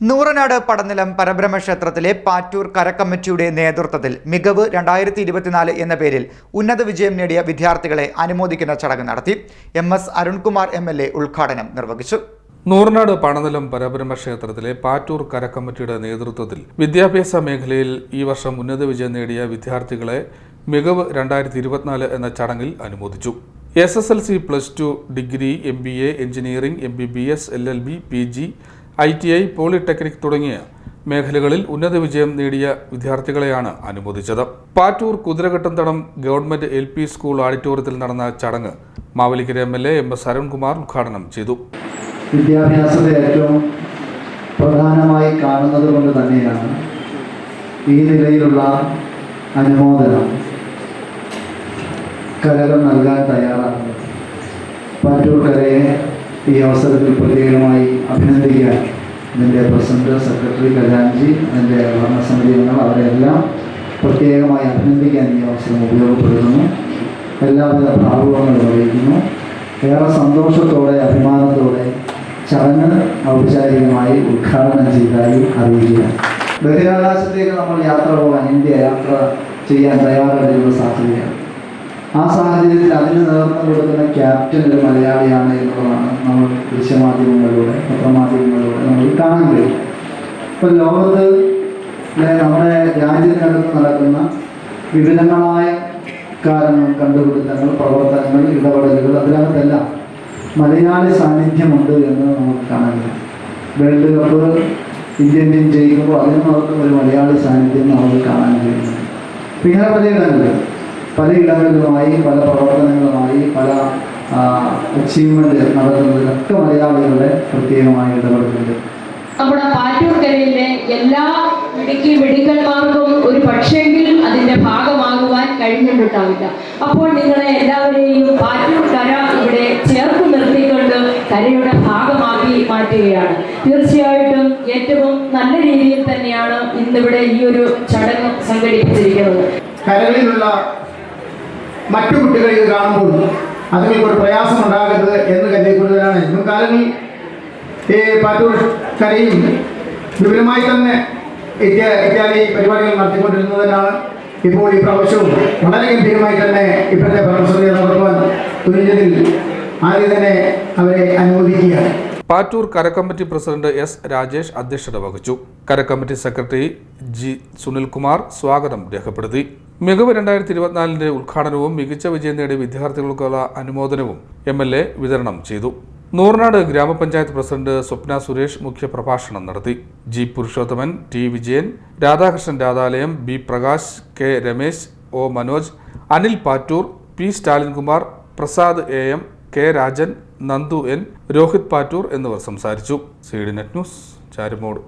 നൂറനാട് പടനിലം പരബ്രഹ്മ ക്ഷേത്രത്തിലെ പാറ്റൂർ കരക്കമ്മിറ്റിയുടെ നേതൃത്വത്തിൽ മികവ് രണ്ടായിരത്തി ഇരുപത്തിനാല് എന്ന പേരിൽ ഉന്നത വിജയം നേടിയ വിദ്യാർത്ഥികളെ അനുമോദിക്കുന്ന ചടങ്ങ് നടത്തി M S Arunkumar M L A ഉദ്ഘാടനം നിർവഹിച്ചു. നൂറനാട് പണനിലം പരബ്രഹ്മ ക്ഷേത്രത്തിലെ പാറ്റൂർ കരക്കമ്മിറ്റിയുടെ നേതൃത്വത്തിൽ വിദ്യാഭ്യാസ മേഖലയിൽ ഈ വർഷം ഉന്നത വിജയം നേടിയ വിദ്യാർത്ഥികളെ മികവ് രണ്ടായിരത്തി ഇരുപത്തിനാല് എന്ന ചടങ്ങിൽ അനുമോദിച്ചു. S S L C plus two degree M B A engineering M B B S L L B P G I T I polytechnic തുടങ്ങിയ മേഖലകളിൽ ഉന്നത വിജയം നേടിയ വിദ്യാർത്ഥികളെയാണ് അനുമോദിച്ചത്. Pattoor Kuthiraghattamthadam government L P school ഓഡിറ്റോറിയത്തിൽ നടന്ന ചടങ്ങ് Mavelikkara M L A M S Arunkumar ഉദ്ഘാടനം ചെയ്തു. വിദ്യാഭ്യാസത്തെ ഏറ്റവും പ്രധാനമായി കാണുന്നത് കൊണ്ട് തന്നെയാണ് ഈ നിലയിലുള്ള അനുമോദനം കലകൾ നൽകാൻ തയ്യാറാകുന്നത്. ഈ അവസരത്തിൽ പ്രത്യേകമായി അഭിനന്ദിക്കാൻ ഇതിന്റെ പ്രസിഡന്റ് സെക്രട്ടറി ഖജാൻജി അതിന്റെ ഭരണസമിതി അംഗങ്ങൾ അവരെല്ലാം പ്രത്യേകമായി അഭിനന്ദിക്കാൻ ഈ അവസരം ഉപയോഗപ്പെടുത്തുന്നു. എല്ലാവിധ ഭാഗങ്ങളും അറിയിക്കുന്നു. ഏറെ സന്തോഷത്തോടെ അഭിമാനത്തോടെ ചടങ്ങ് ഔപചാരികമായി ഉദ്ഘാടനം ചെയ്തതായി അറിയിക്കുക ബഹിരാകാശത്തേക്ക് നമ്മൾ യാത്ര പോകാൻ ഇന്ത്യ യാത്ര ചെയ്യാൻ തയ്യാറെടുക്കുന്ന സാധ്യതയാണ് ആ സാഹചര്യത്തിൽ അതിന് നേതൃത്വം കൊടുക്കുന്ന ക്യാപ്റ്റൻ ഒരു മലയാളിയാണ് എന്നുള്ളതാണ് നമ്മൾ ദൃശ്യമാധ്യമങ്ങളിലൂടെ പത്രമാധ്യമങ്ങളിലൂടെ നമ്മൾ കാണാൻ കഴിയും. ഇപ്പം ലോകത്ത് നമ്മുടെ രാജ്യത്തിനകത്ത് നടക്കുന്ന വിവിധങ്ങളായ കാരണങ്ങൾ കണ്ടുപിടുത്തങ്ങൾ പ്രവർത്തനങ്ങൾ ഇടപെടലുകൾ അതിനകത്തെല്ലാം മലയാളി സാന്നിധ്യമുണ്ട് എന്ന് നമുക്ക് കാണാൻ കഴിയും. വേൾഡ് കപ്പ് ഇന്ത്യൻ ടീം ജയിക്കുമ്പോൾ അതിനകത്തും ഒരു മലയാളി സാന്നിധ്യം നമുക്ക് കാണാൻ കഴിയും. പിന്നെ പല പല ഇടങ്ങളിലുമായി പല പ്രവർത്തനങ്ങളുമായി പല അച്ചീവ്മെന്റ് നടത്തുന്നതിലൊക്കെ മലയാളികളുടെ പ്രത്യേകമായി ഇടപെടുന്നുണ്ട്. നമ്മുടെ പാറ്റൂർക്കരയിലെ എല്ലാ ഇടുക്കി മെഡിക്കൽമാർക്കും ഒരു പക്ഷേങ്കിലും അതിന്റെ ഭാഗമാകുവാൻ കഴിഞ്ഞിട്ടുണ്ടാവില്ല. അപ്പോൾ നിങ്ങളെ എല്ലാവരെയും പാറ്റൂർക്കര ഇവിടെ ചേർത്ത് നിർത്തിക്കൊണ്ട് കരയുടെ ഭാഗമാക്കി മാറ്റുകയാണ്. തീർച്ചയായിട്ടും ഏറ്റവും നല്ല രീതിയിൽ തന്നെയാണ് ഇന്നിവിടെ ഈ ഒരു ചടങ്ങ് സംഘടിപ്പിച്ചിരിക്കുന്നത്. കരകളിലുള്ള മറ്റു കുട്ടികൾ ഇത് കാണുമ്പോൾ അതുങ്ങൾക്ക് ഒരു പ്രയാസം ഉണ്ടാകരുത് എന്ന് കരുതിക്കൊണ്ടതാണ് മുൻകാലങ്ങളിൽ ഈ പാറ്റൂർ കരയും വിപുലമായി തന്നെ ഇത്യ- ഇത്യാദി പരിപാടികൾ നടത്തിക്കൊണ്ടിരുന്നതിനാണ് ഇപ്പോൾ ഈ പ്രാവശ്യവും വളരെ ഗംഭീരമായി തന്നെ ഇപ്പോഴത്തെ ഭരണസമിതി നടത്തുവാൻ തുനിഞ്ഞതിൽ ആദ്യം തന്നെ അവരെ അനുവദിക്കുകയാണ് പാറ്റൂർ കരക്കമ്മിറ്റി പ്രസിഡന്റ് എസ് രാജേഷ് അധ്യക്ഷത വഹിച്ചു. കരക്കമ്മിറ്റി സെക്രട്ടറി ജി സുനിൽകുമാർ സ്വാഗതം രേഖപ്പെടുത്തി. മികവ് രണ്ടായിരത്തി ഇരുപത്തിനാലിന്റെ ഉദ്ഘാടനവും മികച്ച വിജയം നേടിയ വിദ്യാർത്ഥികൾക്കുള്ള അനുമോദനവും എം എൽ എ വിതരണം ചെയ്തു. നൂറിനാട് ഗ്രാമപഞ്ചായത്ത് പ്രസിഡന്റ് സ്വപ്ന സുരേഷ് മുഖ്യപ്രഭാഷണം നടത്തി. G Purushothaman T Vijayan Radhakrishnan Radhalayam B Prakash K Ramesh O Manoj Anil Pattoor P Stalinkumar Prasad A M K Rajan Nandu N Rohit Pattoor എന്നിവർ സംസാരിച്ചു. C D net news Charummood.